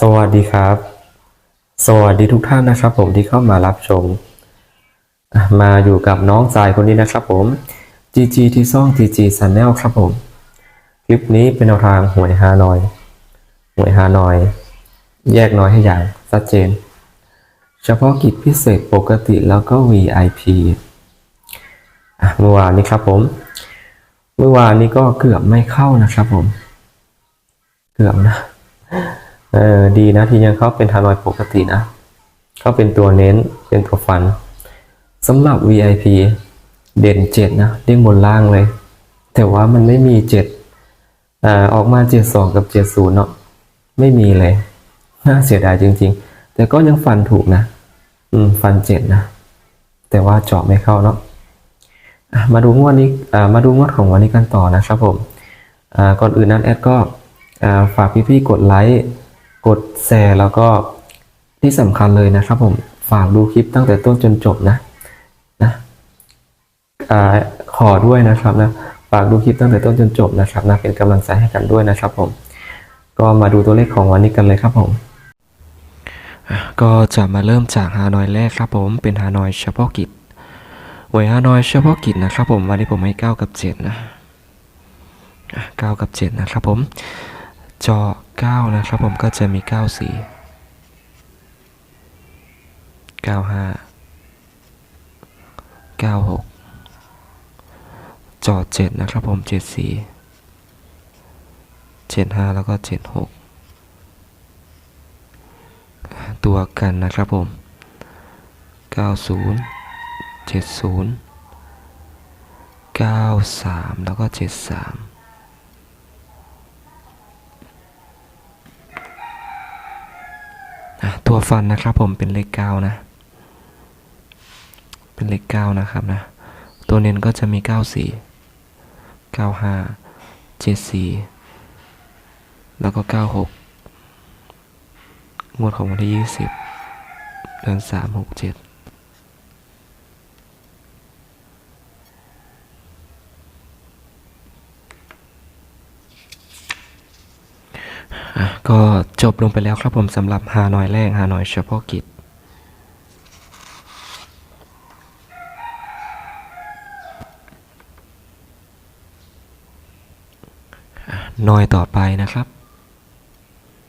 สวัสดีครับ สวัสดีทุกท่านนะครับ ผมที่เข้ามารับชม มาอยู่กับน้องสายคนนี้นะครับผม GG ที่ซ่อง GG Channel ครับผม คลิปนี้เป็นแนวทางหวยฮานอยหวยฮานอย แยกน้อยให้อย่างชัดเจน เฉพาะกิจพิเศษปกติแล้วก็ VIP อะเมื่อวานนี้ครับผม เมื่อวานนี้ก็เกือบไม่เข้านะครับผม เกือบนะ เออดีนะที่ยังเขาเป็นฮานอยปกตินะเขาเป็นตัวเน้นเป็นตัวฟันสำหรับ VIP เด่นเจ็ดนะเด้งบนล่างเลย แต่ว่ามันไม่มีเจ็ดออกมาเจ็ดสองกับเจ็ดศูนย์เนาะไม่มีเลย น่าเสียดายจริง ๆ แต่ก็ยังฟันถูกนะ อืม ฟันเจ็ดนะ แต่ว่าเจาะไม่เข้าเนาะมาดูงวดนี้มาดูงวดของวันนี้กันต่อนะครับผมก่อนอื่นนั้นแอดก็ฝากพี่ๆกดไลค์ กดแชร์แล้วก็ที่สำคัญเลยนะครับผมฝากดูคลิปตั้งแต่ต้นจนจบนะนะอขอด้วยนะครับนะฝากดูคลิปตั้งแต่ต้นจนจบนะครับนะเป็นกำลังใจให้กันด้วยนะครับผมก็มาดูตัวเลขของวันนี้กันเลยครับผม ก็จะมาเริ่มจากฮานอยแรกครับผมเป็นฮานอยเฉพาะกิจหวยฮานอยเฉพาะกิจนะครับผมวันนี้ผมให้ 9 กับ 7 นะอะ9กับ 7 นะครับผมจอ 9 นะครับผมก็จะมี 94 95 96 จอด 7 นะครับผม 74 75 แล้วก็ 76 ตัวกันนะครับผม 90 70 93 แล้วก็ 73 ตัวฟันนะครับผมเป็นเลขเก้านะ เป็นเลขเก้านะครับนะ ตัวเน้นก็จะมีเก้าสี่เก้าห้าเจ็ดสี่แล้วก็เก้าหกงวดของวันที่ยี่สิบเดือนสามหกเจ็ด ก็จบลงไปแล้วครับผมสำหรับฮานอยแรกฮานอยเฉพาะกิจนอยต่อไปนะครับ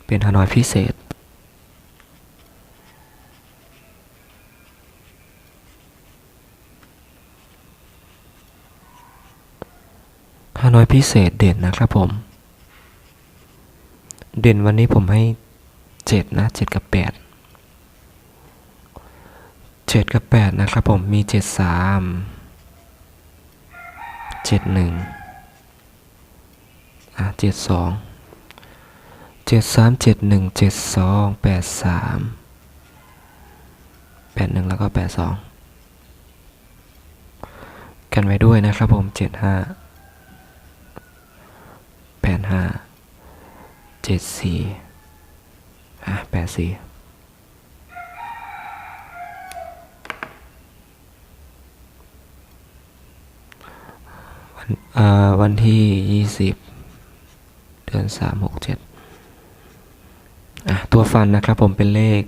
เป็นฮานอยพิเศษ ฮานอยพิเศษเด่นนะครับผม เด่นวันนี้ผมให้เจ็ดนะเจ็ดกับแปดเจ็ดกับแปดนะครับผมมีเจ็ดสามเจ็ดหนึ่งอะเจ็ดสองเจ็ดสามเจ็ดหนึ่งเจ็ดสองแปดสามแปดหนึ่งแล้วก็แปดสองกันไว้ด้วยนะครับผมเจ็ดห้าแปดห้า เจ็ดสี่อะแปดสี่วันที่ยี่สิบเดือนสามหกเจ็ดอะตัวฟันนะครับผมเป็นเลข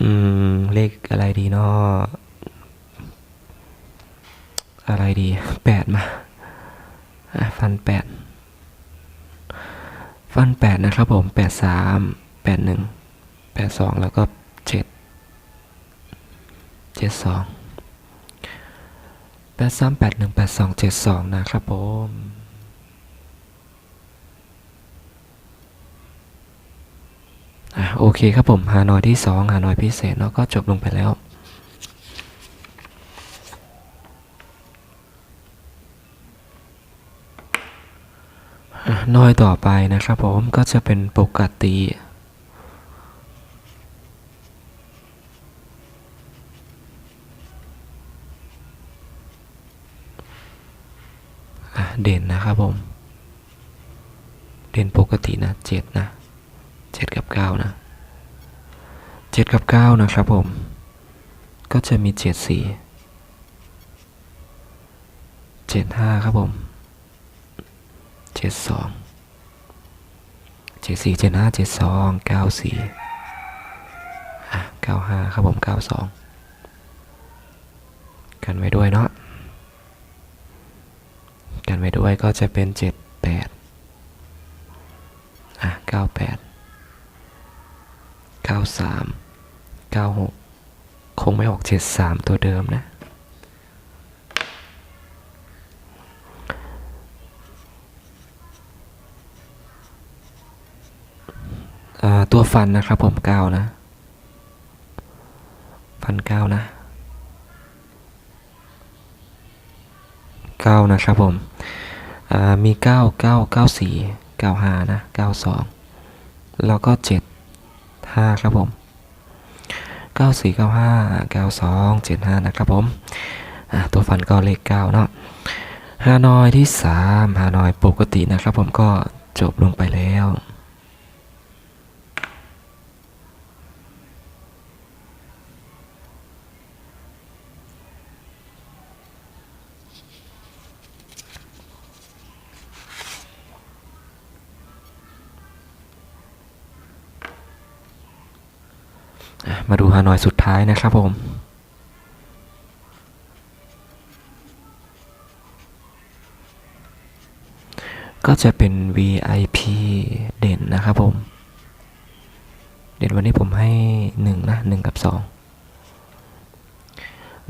อืม เลขอะไรดีเนาะอะไรดีแปดมาอะฟันแปด ฟันแปดนะครับผมแปดสามแปดหนึ่งแปดสองแล้วก็เจ็ดเจ็ดสองแปดสามแปดหนึ่งแปดสองเจ็ดสองนะครับผมอะโอเคครับผม ฮานอยที่สองฮานอยพิเศษเนาะก็จบลงไปแล้ว น้อยต่อไปนะครับผมก็จะเป็นปกติ เด่นนะครับผม เด่นปกตินะเจ็ดนะเจ็ดกับเก้านะเจ็ดกับเก้านะครับผม ก็จะมีเจ็ดสี่เจ็ดห้าครับผม เจ็ดสองเจ็ดสี่เจ็ดห้าเจ็ดสองเก้าสี่อะเก้าห้าครับผมเก้าสองกันไว้ด้วยเนาะกันไว้ด้วยก็จะเป็นเจ็ดแปดอะเก้าแปดเก้าสามเก้าหกคงไม่ออกเจ็ดสามตัวเดิมนะ ตัวฟันนะครับผมเก้านะ ฟันเก้านะเก้านะครับผมมีเก้าเก้าเก้าสี่เก้าห้านะเก้าสองแล้วก็เจ็ดห้าครับผมเก้าสี่เก้าห้าเก้าสองเจ็ดห้านะครับผมตัวฟันก็เลขเก้าเนาะฮานอยที่สามฮานอยปกตินะครับผมก็จบลงไปแล้ว อะ มาดูฮานอยสุดท้ายนะครับผมก็จะเป็น VIP เด่นนะครับผม เด่นวันนี้ผมให้หนึ่งนะหนึ่งกับสอง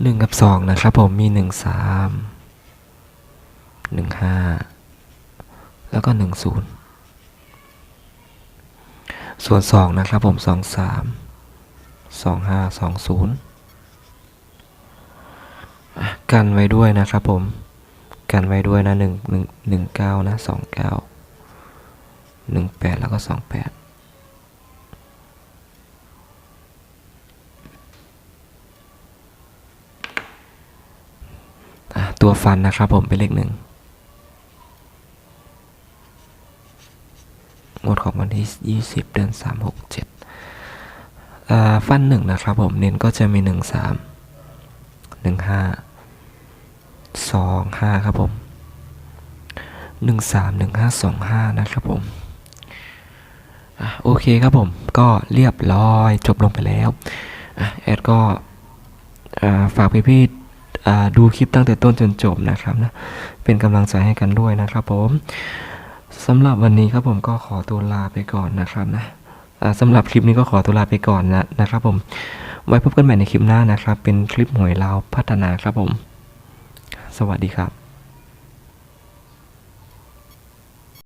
หนึ่งกับสองนะครับผมมีหนึ่งสามหนึ่งห้าแล้วก็หนึ่งศูนย์ส่วนสองนะครับผมสอ 2520 กันไว้ด้วยนะครับผม กันไว้ด้วยนะ 1 1 1 9 นะ 29 18 แล้วก็ 28ัวฟันนะครับผมเป็นเลขหนึ่งงวดของวันที่ 20 เดือน 367 ฟันหนึ่งนะครับผม เน้นก็จะมีหนึ่งสามหนึ่งห้าสองห้าครับผมหนึ่งสามหนึ่งห้าสองห้านะครับผมอโอเคครับผมก็เรียบร้อยจบลงไปแล้วอแอดก็ฝากพี่ๆอ่ดูคลิปตั้งแต่ต้นจนจบนะครับนะเป็นกำลังใจให้กันด้วยนะครับผมสำหรับวันนี้ครับผมก็ขอตัวลาไปก่อนนะครับนะ สำหรับคลิปนี้ก็ขอตัวลาไปก่อนนะนะครับผม ไว้พบกันใหม่ในคลิปหน้านะครับ เป็นคลิปหวยลาวพัฒนาครับผม สวัสดีครับ